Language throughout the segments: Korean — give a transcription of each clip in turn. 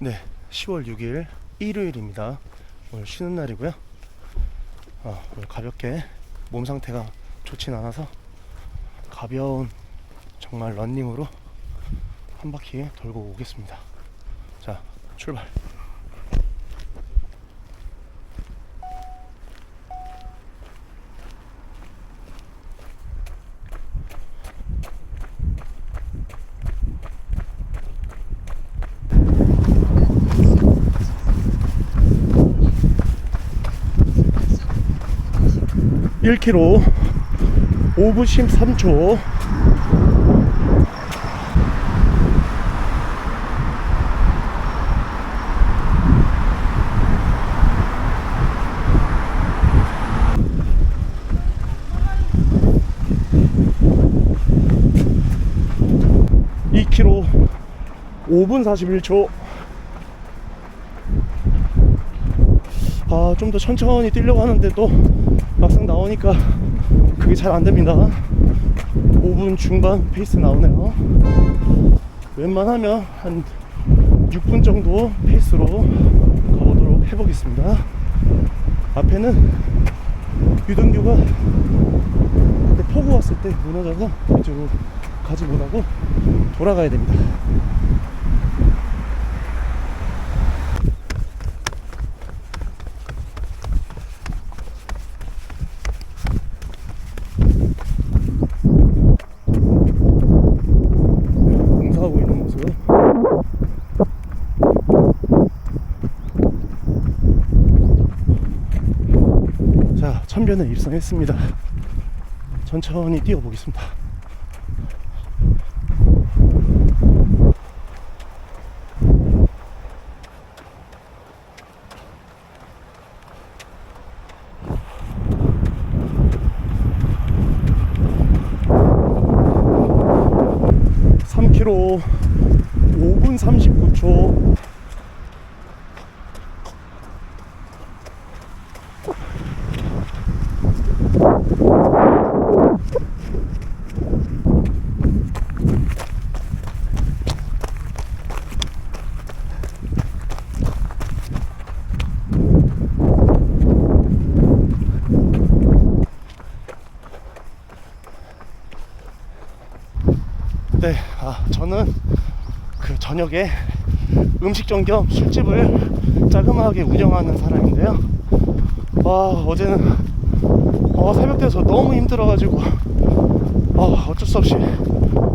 네, 10월 6일 일요일입니다. 오늘 쉬는 날이고요. 아, 오늘 가볍게 몸 상태가 좋진 않아서 가벼운 정말 런닝으로 한 바퀴 돌고 오겠습니다. 자, 출발. 일 k m 5분 13초. 이 k m 5분 41초. 아, 좀 더 천천히 뛰려고 하는데 또 막상 나오니까 그게 잘 안 됩니다. 5분 중반 페이스 나오네요. 웬만하면 한 6분 정도 페이스로 가보도록 해보겠습니다. 앞에는 그때 폭우 왔을 때 무너져서 이쪽으로 가지 못하고 돌아가야 됩니다. 공사하고 있는 모습. 자, 천변을 입성했습니다. 천천히 뛰어보겠습니다. m 5분 39초. 네, 아, 저는 그 저녁에 음식점 겸 술집을 자그마하게 운영하는 사람인데요. 와, 어제는 어, 새벽 돼서 너무 힘들어가지고 어, 어쩔 수 없이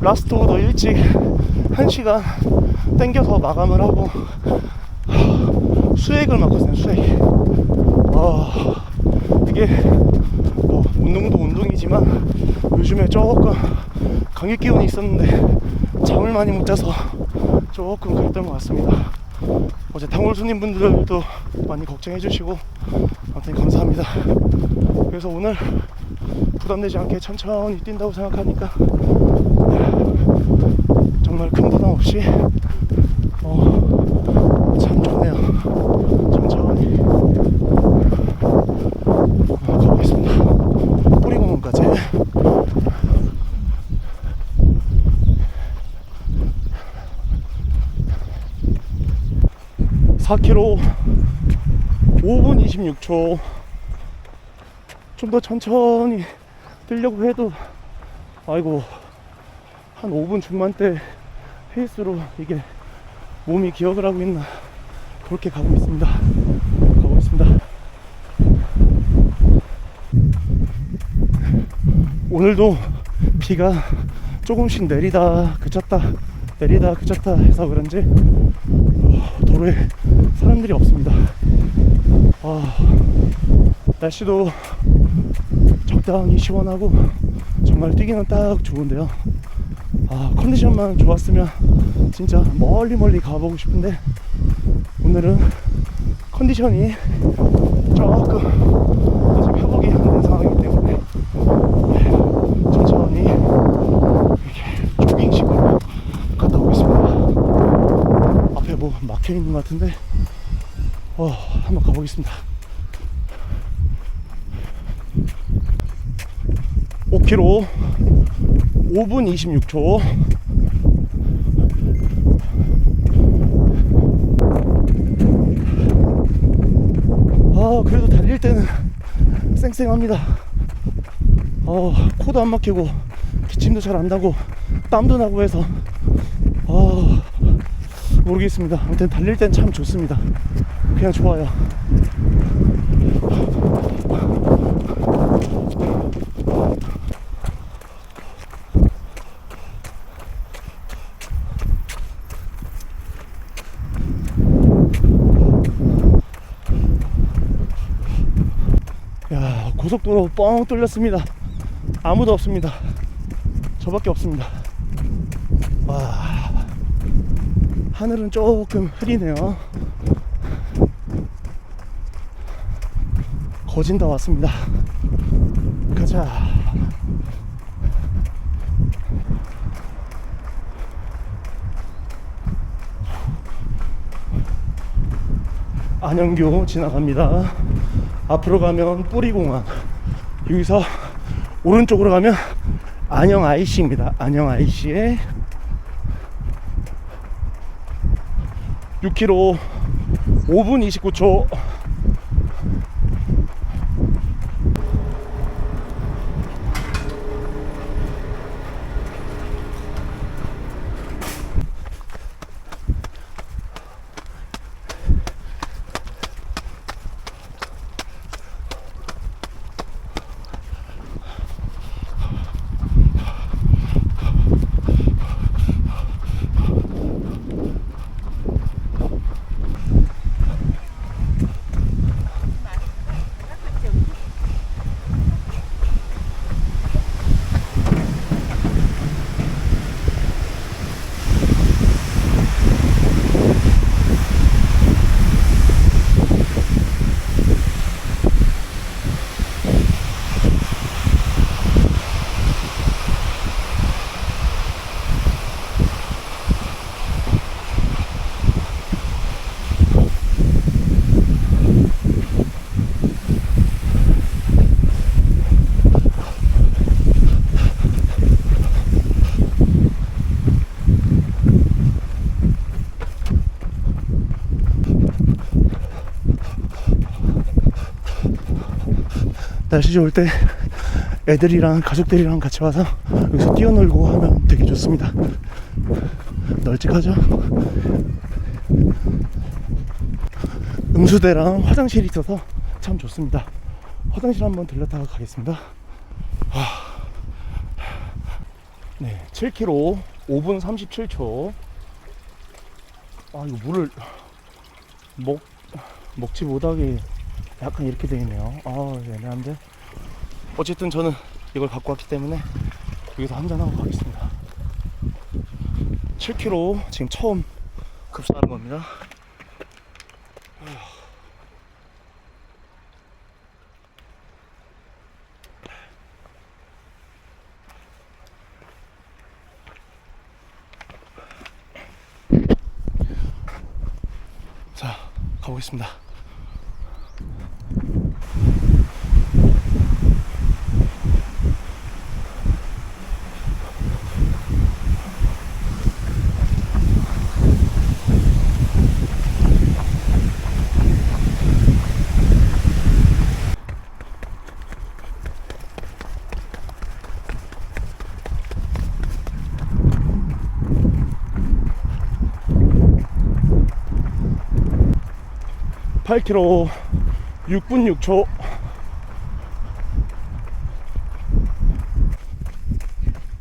라스트 오더 일찍 한 시간 땡겨서 마감을 하고 하, 수액을 맡았어요, 수액. 아, 이게 뭐 운동도 운동이지만 요즘에 조금 감기 기운이 있었는데 잠을 많이 못 자서 조금 그랬던 것 같습니다. 어제 당월 손님분들도 많이 걱정해 주시고 아무튼 감사합니다. 그래서 오늘 부담되지 않게 천천히 뛴다고 생각하니까 정말 큰 부담 없이 어, 참 좋네요. 천천히 어, 가보겠습니다. 뿌리공원까지. 4km 5분 26초. 좀 더 천천히 뛰려고 해도 아이고 한 5분 중반대 페이스로 이게 몸이 기억을 하고 있나 그렇게 가고 있습니다. 가고 있습니다. 오늘도 비가 조금씩 내리다 그쳤다 내리다 그쳤다 해서 그런지 어, 도로에 사람들이 없습니다. 아, 날씨도 적당히 시원하고 정말 뛰기는 딱 좋은데요. 아, 컨디션만 좋았으면 진짜 멀리 멀리 가보고 싶은데 오늘은 컨디션이 조금 아직 회복 있는 것 같은데. 어, 한번 가보겠습니다. 5km 5분 26초. 아 그래도 달릴 때는 쌩쌩합니다. 어, 코도 안 막히고 기침도 잘 안 나고 땀도 나고 해서 모르겠습니다. 아무튼 달릴 땐 참 좋습니다. 그냥 좋아요. 야 고속도로 뻥 뚫렸습니다. 아무도 없습니다. 저밖에 없습니다 와 하늘은 조금 흐리네요. 거진 다 왔습니다. 가자. 안영교 지나갑니다. 앞으로 가면 뿌리공항 여기서 오른쪽으로 가면 안영 IC입니다. 안영 IC에 6km 5분 29초 날씨 좋을 때 애들이랑 가족들이랑 같이 와서 여기서 뛰어놀고 하면 되게 좋습니다. 널찍하죠? 음수대랑 화장실이 있어서 참 좋습니다. 화장실 한번 들렸다가 가겠습니다. 하... 네, 7km 5분 37초. 아, 이거 물을 먹, 먹지 못하게 약간 이렇게 돼 있네요. 아, 애매한데. 어쨌든 저는 이걸 갖고 왔기 때문에 여기서 한잔하고 가겠습니다. 7km 지금 처음 급사하는 겁니다. 자, 가보겠습니다. 팔 k m 6분 6초.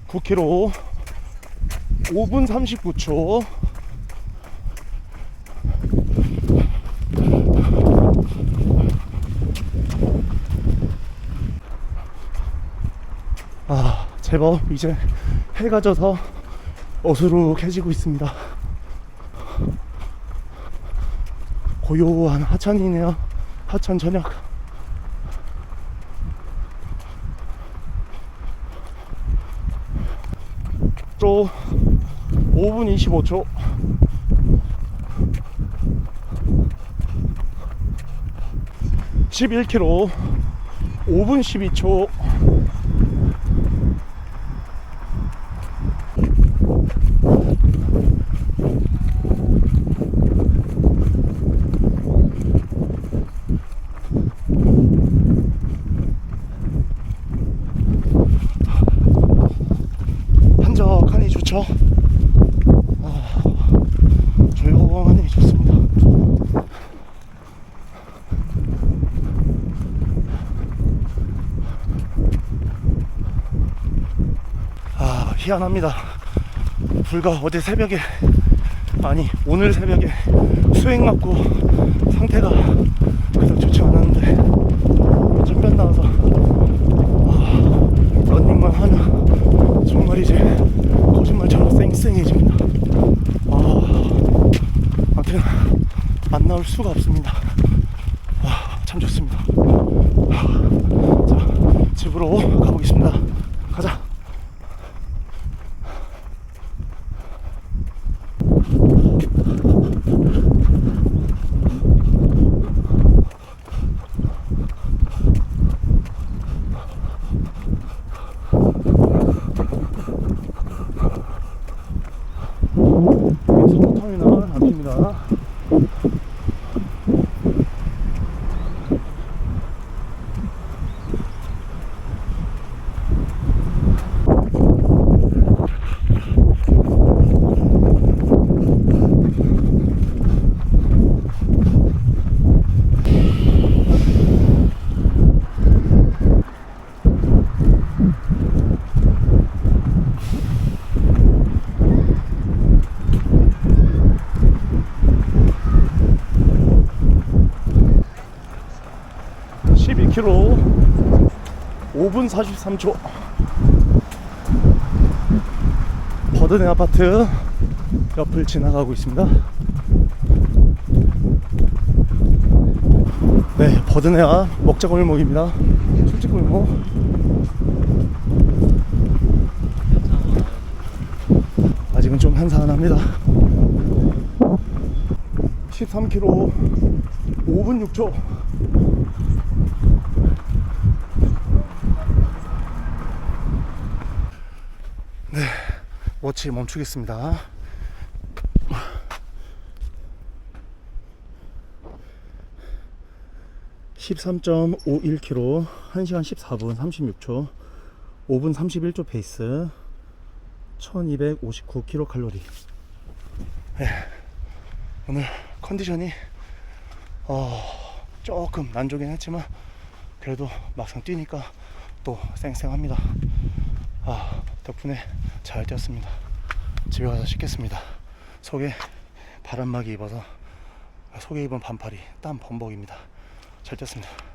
구 k m 5분 39초. 아, 제법 이제 해가 져서 어수룩해지고 있습니다. 고요한 하천이네요. 하천 저녁. 또 5분 25초. 십일 k m 5분 12초. 희한합니다. 불과 어제 새벽에 아니 오늘 새벽에 수행 맞고 상태가 그닥 좋지 않았는데 ጭ변 나와서 아, 런닝만 하면 정말 이제 거짓말처럼 쌩쌩해집니다. 아, 아무튼 안 나올 수가 없습니다. 아, 참 좋습니다. 아, 자, 집으로 가보겠습니다. 가자. Uh -huh. 5분 43초. 버드네 아파트 옆을 지나가고 있습니다. 네, 버드네아 먹자골목입니다. 술집골목. 아직은 좀 한산합니다. 13km 5분 6초. 워치 멈추겠습니다. (13.51km) 1시간 (14분 36초) (5분 31초) 페이스 (1259kcal) 네, 오늘 컨디션이 어, 조금 난조긴 했지만 그래도 막상 뛰니까 또 쌩쌩합니다 아 덕분에 잘 뛰었습니다. 집에 가서 씻겠습니다. 속에 바람막이 입어서 속에 입은 반팔이 땀 범벅입니다. 잘 뛰었습니다